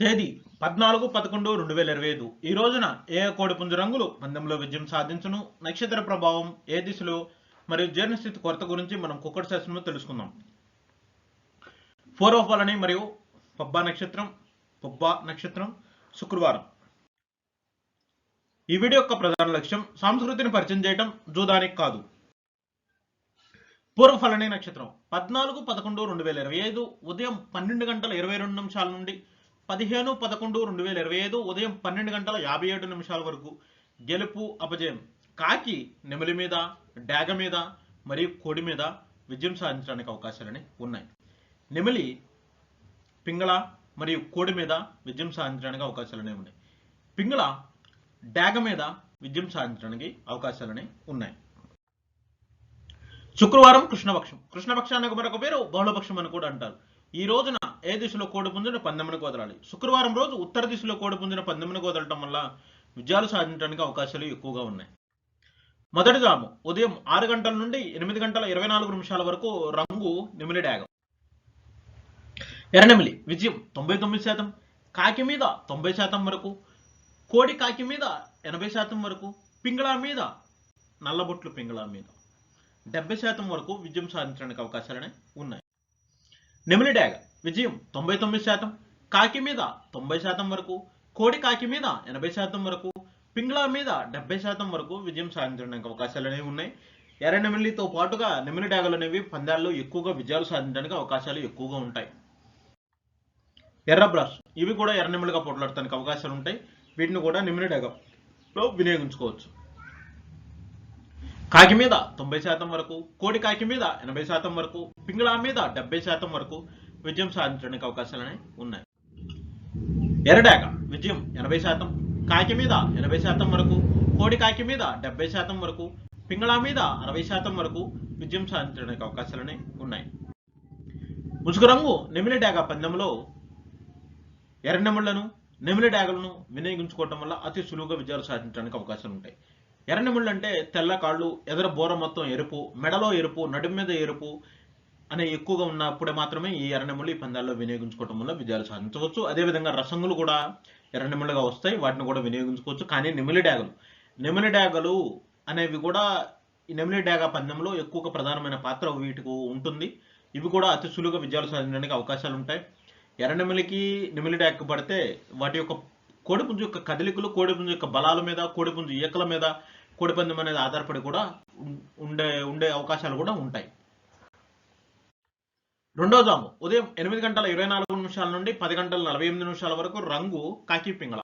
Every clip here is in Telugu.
తేదీ పద్నాలుగు పదకొండు రెండు వేల ఇరవై ఐదు. ఈ రోజున ఏ కోడిపుంజు రంగులు పందెంలో విజయం సాధించును? నక్షత్ర ప్రభావం ఏ దిశలో? మరియు జీర్ణస్థితి కొరత గురించి మనం కుక్కటి శాస్త్రంలో తెలుసుకుందాం. ఫోర్ ఆఫ్ వలని మరియు పబ్బా నక్షత్రం పబ్బా నక్షత్రం శుక్రవారం. ఈ వీడియో యొక్క ప్రధాన లక్ష్యం సంస్కృతిని పరిచయం చేయడం జూదానికి కాదు. పూర్వఫలని నక్షత్రం పద్నాలుగు పదకొండు రెండు వేల ఇరవై ఐదు ఉదయం పన్నెండు గంటల ఇరవై రెండు నిమిషాల నుండి పదిహేను పదకొండు రెండు వేల ఇరవై ఐదు ఉదయం పన్నెండు గంటల యాభై ఏడు నిమిషాల వరకు గెలుపు అపజయం కాకి నెమలి మీద డాగ మీద మరియు కోడి మీద విజయం సాధించడానికి అవకాశాలని ఉన్నాయి. నెమలి పింగళ మరియు కోడి మీద విజయం సాధించడానికి అవకాశాలనే ఉన్నాయి. పింగళ డాగ మీద విజయం సాధించడానికి అవకాశాలని ఉన్నాయి. శుక్రవారం కృష్ణపక్షం. కృష్ణపక్షానికి మరొక పేరు బహుళపక్షం అని కూడా అంటారు. ఈ రోజున ఏ దిశలో కోడి పుంజున పందెమునకు వదలాలి శుక్రవారం రోజు ఉత్తర దిశలో కోడి పుంజున పందెమునకు వదలటం వల్ల విజయాలు సాధించడానికి అవకాశాలు ఎక్కువగా ఉన్నాయి. మొదటి జాము ఉదయం ఆరు గంటల నుండి ఎనిమిది గంటల ఇరవై నాలుగు నిమిషాల వరకు రంగు నిమిలి డాగం ఎర్రనెమిలి విజయం తొంభై తొమ్మిది శాతం కాకి మీద తొంభై శాతం వరకు కోడి కాకి మీద ఎనభై శాతం వరకు పింగళా మీద నల్లబొట్లు పింగళా మీద. డెబ్బై శాతం వరకు విజయం సాధించడానికి అవకాశాలనే ఉన్నాయి. నెమిలి డాగ విజయం తొంభై తొమ్మిది శాతం కాకి మీద తొంభై శాతం వరకు కోడి కాకి మీద ఎనభై శాతం వరకు పింగ్లా మీద డెబ్బై శాతం వరకు విజయం సాధించడానికి అవకాశాలు అనేవి ఉన్నాయి. ఎర్ర నెమిలితో పాటుగా నెమిలి డాగలు అనేవి పందాల్లో ఎక్కువగా విజయాలు సాధించడానికి అవకాశాలు ఎక్కువగా ఉంటాయి. ఎర్ర బ్రాస్ ఇవి కూడా ఎర్ర నెమిలిగా పోట్లాడటానికి అవకాశాలు ఉంటాయి. వీటిని కూడా నెమిలి డాగలో వినియోగించుకోవచ్చు. కాకి మీద తొంభై శాతం వరకు కోడి కాకి మీద ఎనభై శాతం వరకు పింగళా మీద డెబ్బై శాతం వరకు విజయం సాధించడానికి అవకాశాలనే ఉన్నాయి. ఎరడాక విజయం ఎనభై శాతం. కాకి మీద ఎనభై శాతం వరకు కోడి కాకి మీద డెబ్బై శాతం వరకు పింగళా మీద అరవై శాతం వరకు విజయం సాధించడానికి అవకాశాలనే ఉన్నాయి. ముసుగు రంగు నెమిలి డాగ పందెంలో ఎర్రనెముళ్ళను నెమిలి డాగలను వినియోగించుకోవటం వల్ల అతి సులువుగా విజయాలు సాధించడానికి అవకాశాలు ఉంటాయి. ఎర్రనెముళ్ళు అంటే తెల్ల కాళ్ళు ఎదర బోర మొత్తం ఎరుపు మెడలో ఎరుపు నడుము మీద ఎరుపు అనే ఎక్కువగా ఉన్నప్పుడే మాత్రమే ఈ ఎర్రనెమ్మలు ఈ పందాల్లో వినియోగించుకోవడం వల్ల విజయాలు సాధించవచ్చు. అదేవిధంగా రసంగులు కూడా ఎర్రనెమ్మలుగా వస్తాయి. వాటిని కూడా వినియోగించుకోవచ్చు. కానీ నెమిలి డాగలు నెమిలి డాగలు అనేవి కూడా ఈ నెమిలి డాగ పందెంలో ఎక్కువగా ప్రధానమైన పాత్ర వీటికి ఉంటుంది. ఇవి కూడా అతి సులువుగా విజయాలు సాధించడానికి అవకాశాలు ఉంటాయి. ఎర్రనెమిలికి నెమలి డాగ పడితే వాటి యొక్క కోడిపుంజు యొక్క కదలికలు కోడిపుంజు యొక్క బలాల మీద కోడిపుంజు ఈకల మీద కోడిపందెం అనేది ఆధారపడి కూడా ఉండే ఉండే అవకాశాలు కూడా ఉంటాయి. రెండో జాము. ఉదయం ఎనిమిది గంటల ఇరవై నాలుగు నిమిషాల నుండి పది గంటల నలభై ఎనిమిది నిమిషాల వరకు రంగు కాకి పింగళ.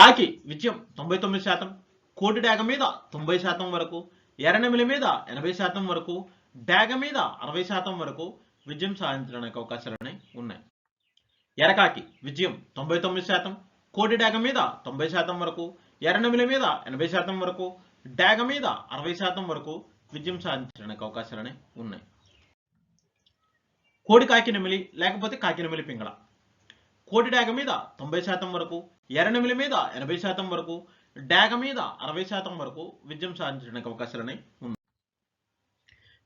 కాకి విజయం తొంభై తొమ్మిది శాతం. కోటి డాగ మీద తొంభై శాతం వరకు. ఎర్రనెమిలి మీద ఎనభై శాతం వరకు. డాగ మీద అరవై శాతం వరకు విజయం సాధించడానికి అవకాశాలని ఉన్నాయి. ఎరకాకి విజయం తొంభై తొమ్మిది శాతం. కోటి డాగ మీద తొంభై శాతం వరకు. ఎర్రనెమిలి మీద ఎనభై శాతం వరకు. డాగ మీద అరవై శాతం వరకు విజయం సాధించడానికి అవకాశాలనే ఉన్నాయి. కోడి కాకి నెమిలి లేకపోతే కాకినమిలి పింగళ. కోటి డాగ మీద తొంభై శాతం వరకు ఎర్రనిమిలి మీద ఎనభై శాతం వరకు డాగ మీద అరవై శాతం వరకు విజయం సాధించడానికి అవకాశాలనే ఉన్నాయి.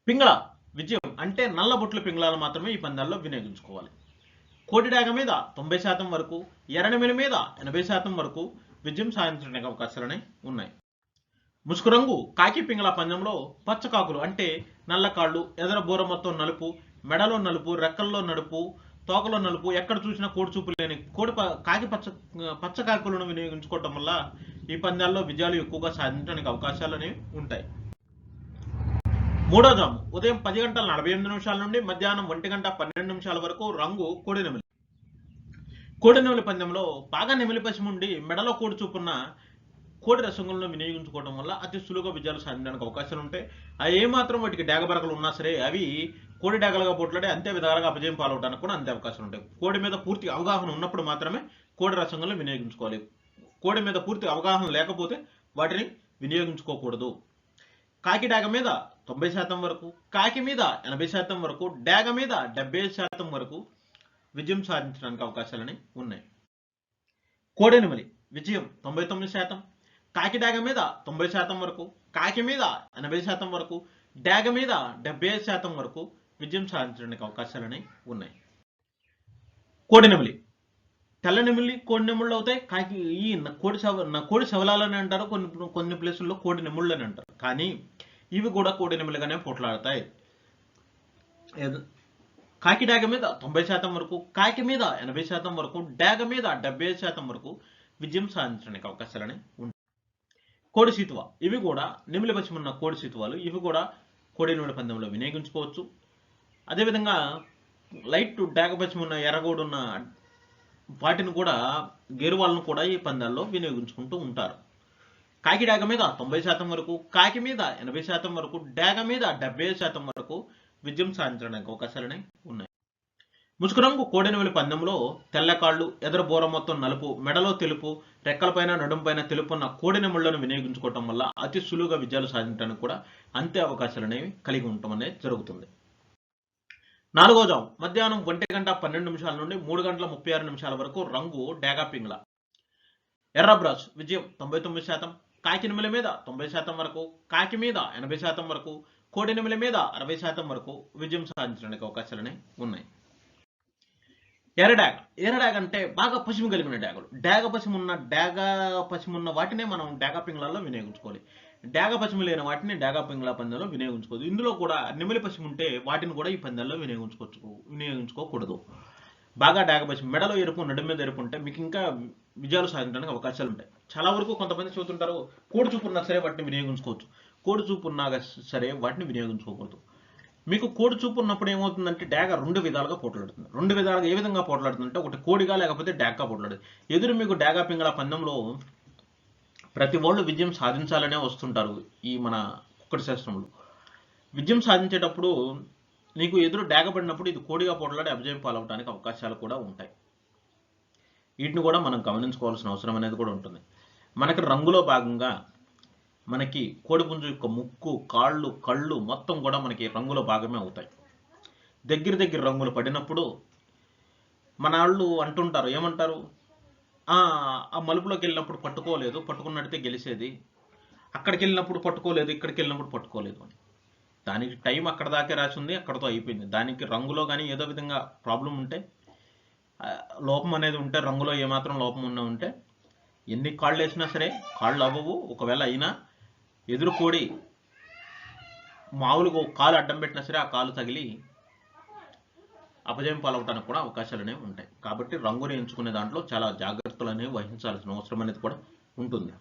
పింగళ విజయం అంటే నల్ల బొట్ల పింగళాలు మాత్రమే ఈ పందాల్లో వినియోగించుకోవాలి. కోటి డాగ మీద తొంభై శాతం వరకు ఎర్రనెమిలి మీద ఎనభై శాతం వరకు విజయం సాధించడానికి అవకాశాలనే ఉన్నాయి. ముసుకు రంగు కాకి పింగళ పందెంలో పచ్చకాకులు అంటే నల్ల కాళ్ళు ఎదర బూర మొత్తం నలుపు మెడలో నలుపు రెక్కల్లో నడుపు తోకలో నలుపు ఎక్కడ చూసినా కోడి చూపు లేని కోడి కాకి పచ్చ పచ్చ కాకులను వినియోగించుకోవటం వల్ల ఈ పందాల్లో విజయాలు ఎక్కువగా సాధించడానికి అవకాశాలు అనేవి ఉంటాయి. మూడో జాము. ఉదయం పది గంటల నలభై ఎనిమిది నిమిషాల నుండి మధ్యాహ్నం ఒంటి గంట పన్నెండు నిమిషాల వరకు రంగు కోడి నెమిలి. కోడి నెమిలి పందెంలో బాగా నెమిలి పసి ఉండి మెడలో కోడి చూపున్న కోడి రసంగులను వినియోగించుకోవడం వల్ల అతి సులువుగా విజయాలు సాధించడానికి అవకాశాలు ఉంటాయి. అవి ఏమాత్రం వాటికి డేగబరకలు ఉన్నా సరే అవి కోడి డాగలుగా పోట్లాడే అంతే విధాలుగా అపజయం పాలవడానికి కూడా అంతే అవకాశాలు ఉంటాయి. కోడి మీద పూర్తి అవగాహన ఉన్నప్పుడు మాత్రమే కోడి రసంగంలో వినియోగించుకోవాలి. కోడి మీద పూర్తి అవగాహన లేకపోతే వాటిని వినియోగించుకోకూడదు. కాకి డాగ మీద తొంభై శాతం వరకు కాకి మీద ఎనభై శాతం వరకు డాగ మీద డెబ్బై శాతం వరకు విజయం సాధించడానికి అవకాశాలని ఉన్నాయి. కోడెనిమలి విజయం తొంభై తొమ్మిది శాతం కాకి డాగ మీద తొంభై శాతం వరకు కాకి మీద ఎనభై శాతం వరకు డాగ మీద డెబ్బై శాతం వరకు విజయం సాధించడానికి అవకాశాలని ఉన్నాయి. కోడెనెమిలి తెల్ల నెమిలి కోడి నెముళ్ళు అవుతాయి. కాకి ఈ కోడి శవ న- కోడి శవలాలని అంటారు. కొన్ని కొన్ని ప్లేసుల్లో కోడి నెముళ్ళు అని అంటారు. కానీ ఇవి కూడా కోడి నెమిలిగానే పోట్లాడతాయి. కాకి డాగ మీద తొంభై శాతం వరకు కాకి మీద ఎనభై శాతం వరకు డాగ మీద డెబ్బై ఐదు శాతం వరకు విజయం సాధించడానికి అవకాశాలని ఉంటాయి కోడి సీతువ. ఇవి కూడా నిమిలి పశ్చిమ ఉన్న కోడి సీతువాలు ఇవి కూడా కోడి నూనె పందెంలో వినియోగించుకోవచ్చు. అదేవిధంగా లైట్ డాగ పశ్చిమ ఉన్న ఎర్రగోడు ఉన్న వాటిని కూడా గేరువాళ్ళను కూడా ఈ పందాల్లో వినియోగించుకుంటూ ఉంటారు. కాకి డాగ మీద తొంభై శాతం వరకు కాకి మీద ఎనభై శాతం వరకు డాగ మీద డెబ్బై శాతం వరకు విజయం సాధించడానికి అవకాశాలనే ఉన్నాయి. ముసుకు రంగు కోడెనవెలి పందెంలో తెల్లకాళ్ళు ఎదరబోర మొత్తం నలుపు మెడలో తెలుపు రెక్కలపైన నడుంపైన తెలుపున్న కోడెనెముళ్ళను వినియోగించుకోవటం వల్ల అతి సులువుగా విజయాలు సాధించడానికి కూడా అంతే అవకాశాలు అనేవి కలిగి ఉండటం అనేది జరుగుతుంది. నాలుగో జాము. మధ్యాహ్నం ఒంటి గంట పన్నెండు నిమిషాల నుండి మూడు గంటల ముప్పై ఆరు నిమిషాల వరకు రంగు డేగా పింగ్ల. ఎర్రబ్రాజ్ విజయం తొంభై తొమ్మిది శాతం. కాకి నిమిల మీద తొంభై శాతం వరకు కాకి మీద ఎనభై శాతం వరకు కోడి నిమిల మీద అరవై శాతం వరకు విజయం సాధించడానికి అవకాశాలనే ఉన్నాయి. ఎర్ర డాగ. ఎర్ర డాగ అంటే బాగా పసిమి కలిగిన డాగలు. డాగ పసిమి ఉన్న డాగ పసిమి ఉన్న వాటినే మనం డాగ పింగ్లాల్లో వినియోగించుకోవాలి. డాగ పశ్చిమ లేని వాటిని డాగా పింగ్లా పందెంలో వినియోగించుకోవద్దు ఇందులో కూడా నిమిలి పసిమి ఉంటే వాటిని కూడా ఈ పందెంలో వినియోగించుకోవచ్చు వినియోగించుకోకూడదు. బాగా డాగ పశ్చిమ మెడలో ఎరుపు నడుము మీద ఎరుపు ఉంటే మీకు ఇంకా విజయాలు సాధించడానికి అవకాశాలు ఉంటాయి. చాలా వరకు కొంతమంది చూస్తుంటారు కోడి చూపు ఉన్నా సరే వాటిని వినియోగించుకోవచ్చు. కోడి చూపు ఉన్నా సరే వాటిని వినియోగించుకోకూడదు. మీకు కోడి చూపు ఉన్నప్పుడు ఏమవుతుందంటే డాగ రెండు విధాలుగా పోట్లాడుతుంది. రెండు విధాలుగా ఏ విధంగా పోట్లాడుతుందంటే ఒకటి కోడిగా లేకపోతే డాగ్గా పోట్లాడుతుంది. ఎదురు మీకు డాగా పింగళ పందెంలో ప్రతి వాళ్ళు విజయం సాధించాలనే వస్తుంటారు ఈ మన కుక్కడి శాస్త్రంలో విజయం సాధించేటప్పుడు నీకు ఎదురు డేగబడినప్పుడు ఇది కోడిగా పోట్లాడి అభిజయం పాలవడానికి అవకాశాలు కూడా ఉంటాయి. వీటిని కూడా మనం గమనించుకోవాల్సిన అవసరం అనేది కూడా ఉంటుంది. మనకి రంగులో భాగంగా మనకి కోడిపుంజు యొక్క ముక్కు కాళ్ళు కళ్ళు మొత్తం కూడా మనకి రంగుల భాగమే అవుతాయి. దగ్గర దగ్గర రంగులు పడినప్పుడు మన వాళ్ళు అంటుంటారు ఏమంటారు? "ఆ, మలుపులోకి వెళ్ళినప్పుడు పట్టుకోలేదు పట్టుకున్నట్టే గెలిచేది. అక్కడికి వెళ్ళినప్పుడు పట్టుకోలేదు ఇక్కడికి వెళ్ళినప్పుడు పట్టుకోలేదు అని. దానికి టైం అక్కడ దాకే రాసి ఉంది అక్కడతో అయిపోయింది. దానికి రంగులో కానీ ఏదో విధంగా ప్రాబ్లం ఉంటే లోపం అనేది ఉంటే రంగులో ఏమాత్రం లోపం ఉన్నా ఉంటే ఎన్ని కాళ్ళు వేసినా సరే కాళ్ళు అవ్వవు. ఒకవేళ అయినా ఎదురుకోడి మామూలుగా ఒక కాలు అడ్డం పెట్టినా సరే ఆ కాలు తగిలి అపజయం పాలవటానికి కూడా అవకాశాలు అనేవి ఉంటాయి. కాబట్టి రంగుని ఎంచుకునే దాంట్లో చాలా జాగ్రత్తలు అనేవి వహించాల్సిన అవసరం అనేది కూడా ఉంటుంది.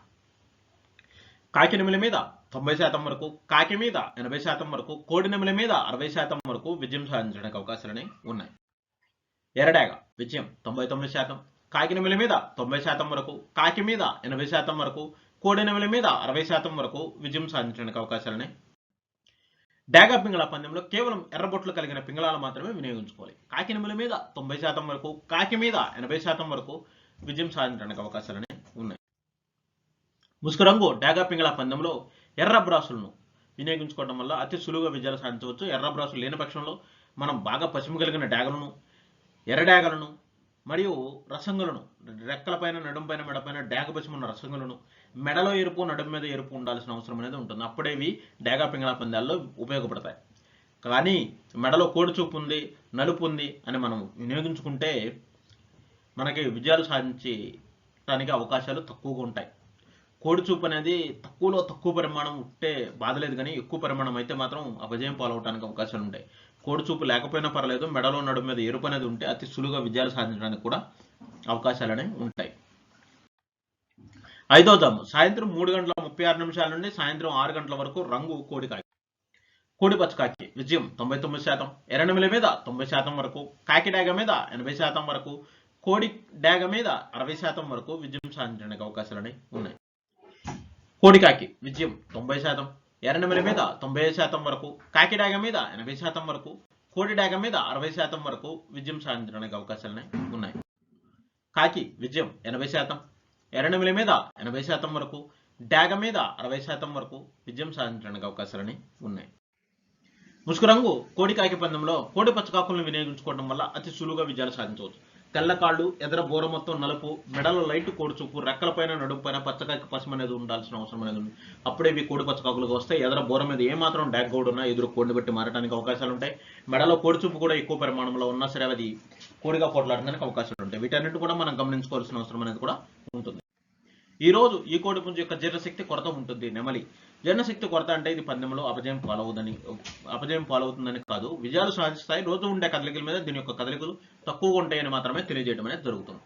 కాకి నెమిలి మీద తొంభై శాతం వరకు కాకి మీద ఎనభై శాతం వరకు కోడి నెమిలి మీద అరవై శాతం వరకు విజయం సాధించడానికి అవకాశాలు అనేవి ఉన్నాయి. ఎరడాగ విజయం తొంభై తొమ్మిది శాతం కాకి నెమిలి మీద తొంభై శాతం వరకు కాకి మీద ఎనభై శాతం వరకు కోడి నెమిలి మీద అరవై శాతం వరకు విజయం సాధించడానికి అవకాశాలనే డాగా పింగళ పందెంలో కేవలం ఎర్రబొట్లు కలిగిన పింగళాలు మాత్రమే వినియోగించుకోవాలి. కాకి మీద తొంభై శాతం వరకు కాకి మీద ఎనభై శాతం వరకు విజయం సాధించడానికి అవకాశాలనే ఉన్నాయి. ముసుగు రంగు డాగా పింగళ పందెంలో ఎర్ర బ్రాసులను వినియోగించుకోవడం వల్ల అతి సులువుగా విజయాలు సాధించవచ్చు. ఎర్ర బ్రాసులు లేని పక్షంలో మనం బాగా పసిమి కలిగిన డాగలను ఎర్రడాగలను మరియు రసంగులను రెక్కలపైన నడుంపైన మెడపైన డాగ పసిమున్న రసంగులను మెడలో ఎరుపు నడుము మీద ఎరుపు ఉండాల్సిన అవసరం అనేది ఉంటుంది. అప్పుడే ఇవి డేగా పింగళ పందాల్లో ఉపయోగపడతాయి. కానీ మెడలో కోడి చూపు ఉంది నలుపు ఉంది అని మనం వినియోగించుకుంటే మనకి విజయాలు సాధించడానికి అవకాశాలు తక్కువగా ఉంటాయి. కోడి చూపు అనేది తక్కువలో తక్కువ పరిమాణం ఉంటే బాధలేదు కానీ ఎక్కువ పరిమాణం అయితే మాత్రం అపజయం పాలవడానికి అవకాశాలు ఉంటాయి. కోడి చూపు లేకపోయినా పర్లేదు మెడలో నడుము మీద ఎరుపు అనేది ఉంటే అతి సులువుగా విజయాలు సాధించడానికి కూడా అవకాశాలు అనేవి ఉంటాయి. ఐదో జాము సాయంత్రం మూడు గంటల ముప్పై ఆరు నిమిషాల నుండి సాయంత్రం ఆరు గంటల వరకు రంగు కోడికాకి కోడి పచ్చకాకి విజయం తొంభై తొమ్మిది శాతం. ఎర్రనమిల మీద తొంభై శాతం వరకు. కాకి డాగ మీద ఎనభై శాతం వరకు. కోడి డాగ మీద అరవై శాతం వరకు విజయం సాధించడానికి అవకాశాలని ఉన్నాయి. కోడికాకి విజయం తొంభై శాతం. ఎర్రనమిల మీద తొంభై శాతం వరకు. కాకి డాగ మీద ఎనభై శాతం వరకు. కోడి డాగ మీద అరవై శాతం వరకు విజయం సాధించడానికి అవకాశాలు ఉన్నాయి. కాకి. విజయం ఎనభై శాతం. ఎర్రనెమిలి మీద ఎనభై శాతం వరకు డాగ మీద అరవై శాతం వరకు విజయం సాధించడానికి అవకాశాలని ఉన్నాయి. ముసుగు రంగు కోడి కాకి పందెంలో కోడి పచ్చకాకులను వినియోగించుకోవడం వల్ల అతి సులువుగా విజయాలు సాధించవచ్చు. తెల్ల కాళ్ళు ఎదర బోర మొత్తం నలుపు మెడలో లైట్ కోడి చూపు రెక్కలపైన నడుపుపైన పచ్చకాకి పసుపు అనేది ఉండాల్సిన అవసరం అనేది ఉంది. అప్పుడే ఇవి కోడి పచ్చకాకులుగా వస్తాయి. ఎదర బోర మీద ఏ మాత్రం డాగ్ గౌడ్ ఉన్నా ఎదురు కోడిని బట్టి మారడానికి అవకాశాలు ఉంటాయి. మెడలో కోడి చూపు కూడా ఎక్కువ పరిమాణంలో ఉన్నా సరే అది కోడిగా పోట్లాడడానికి అవకాశాలు ఉంటాయి. వీటన్నిటి కూడా మనం గమనించుకోవాల్సిన అవసరం అనేది కూడా ఉంటుంది. ఈ రోజు ఈ కోడి పుంజు యొక్క జీర్ణశక్తి కొరత ఉంటుంది నెమలి. జీర్ణశక్తి కొరత అంటే ఇది పందెంలో అపజయం పాలవుదని అపజయం పాలవుతుందని కాదు. విజయాలు సాధిస్తాయి. రోజు ఉండే కదలికల మీద దీని యొక్క కదలికలు తక్కువగా ఉంటాయని మాత్రమే తెలియజేయడం అనేది జరుగుతుంది.